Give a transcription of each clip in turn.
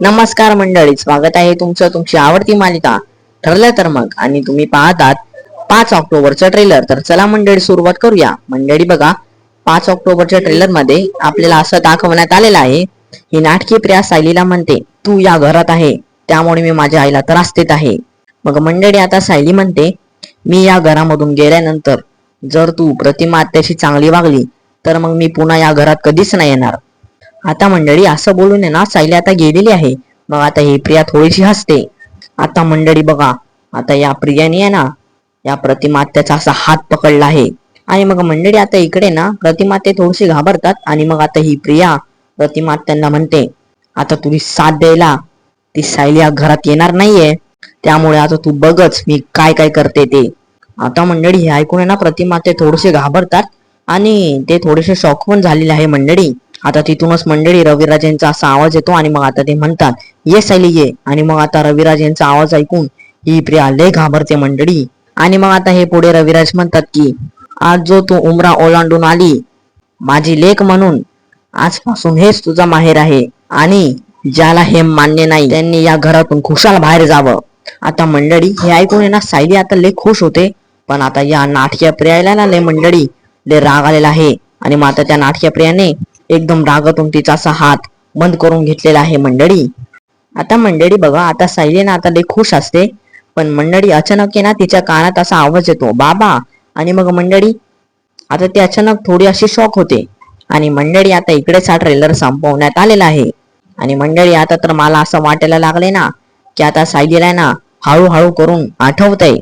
नमस्कार मंडळी स्वागत आहे तुमचं तुमची आवडती मालिका. ठरलं तर मग आणि तुम्ही पाहतात पाच ऑक्टोबरचं ट्रेलर तर चला मंडळी सुरुवात करूया. मंडळी बघा पाच ऑक्टोबरच्या ट्रेलरमध्ये आपल्याला असं दाखवण्यात आलेलं आहे ही नाटकी प्रिया सायलीला म्हणते तू या घरात आहे त्यामुळे मी माझ्या आईला त्रास देत आहे. मग मंडळी आता सायली म्हणते मी या घरामधून गेल्यानंतर जर तू प्रतिमा आत्याशी चांगली वागली तर मग मी पुन्हा या घरात कधीच नाही येणार. आता मंडळी असं बोलून आहे ना सायली आता गेलेली आहे. मग आता ही प्रिया थोडीशी हसते. आता मंडळी बघा आता या प्रियाने आहे ना या प्रतिमात्याचा असा हात पकडला आहे. आणि मग मंडळी आता इकडे ना प्रतिमाते थोडीशी घाबरतात आणि मग आता ही प्रिया प्रतिमात्यांना म्हणते आता तुझी साथ द्यायला ती सायली या घरात येणार नाहीये. त्यामुळे आता तू बघच मी काय काय करते ते. आता मंडळी हे ऐकून आहे ना प्रतिमा ते थोडेसे घाबरतात आणि ते थोडेसे शॉक पण झालेले आहे मंडळी. आता तिथूनच मंडळी रविराजेंचा असा आवाज येतो आणि मग आता ते म्हणतात ये सायली ये. आणि मग आता रविराजेंचा आवाज ऐकून ही प्रिया लय घाबरते मंडळी. आणि मग आता हे पुढे रविराज म्हणतात की आज जो तू उमरा ओलांडून आली माझी लेख म्हणून आजपासून हेच तुझा माहेर आहे. आणि ज्याला हे मान्य नाही त्यांनी या घरातून खुशाल बाहेर जावं. आता मंडळी हे ऐकून आहे ना सायली आता लय खुश होते. पण आता या नाटकीय प्रियाला ना लय मंडळी लय राग आलेला आहे. आणि मग आता त्या नाटकीय प्रियाने एकदम रागातून तिचा असा हात बंद करून घेतलेला आहे मंडळी. आता मंडळी बघा आता सायलीना आता लई खुश असते. पण मंडळी अचानक आहे ना तिच्या कानात असा आवाज येतो बाबा. आणि मग मंडळी आता ती अचानक थोडी अशी शॉक होते. आणि मंडळी आता इकडेच हा ट्रेलर संपवण्यात आलेला आहे. आणि मंडळी आता तर मला असं वाटायला लागले ना की आता सायलीला ना हळूहळू करून आठवतंय.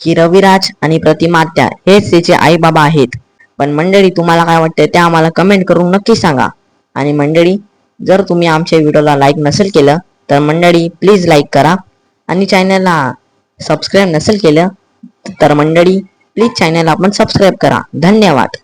की रविराज आणि प्रतिमात्या हेच तिचे आई बाबा आहेत. पण मंडळी तुम्हाला काय वाटतं ते आम्हाला कमेंट करून नक्की सांगा. आणि मंडळी जर तुम्ही आमच्या व्हिडिओला लाईक नसेल केलं तर मंडळी प्लीज लाईक करा. आणि चॅनलला सबस्क्राईब नसेल केलं तर मंडळी प्लीज चॅनलला आपण सबस्क्राईब करा. धन्यवाद.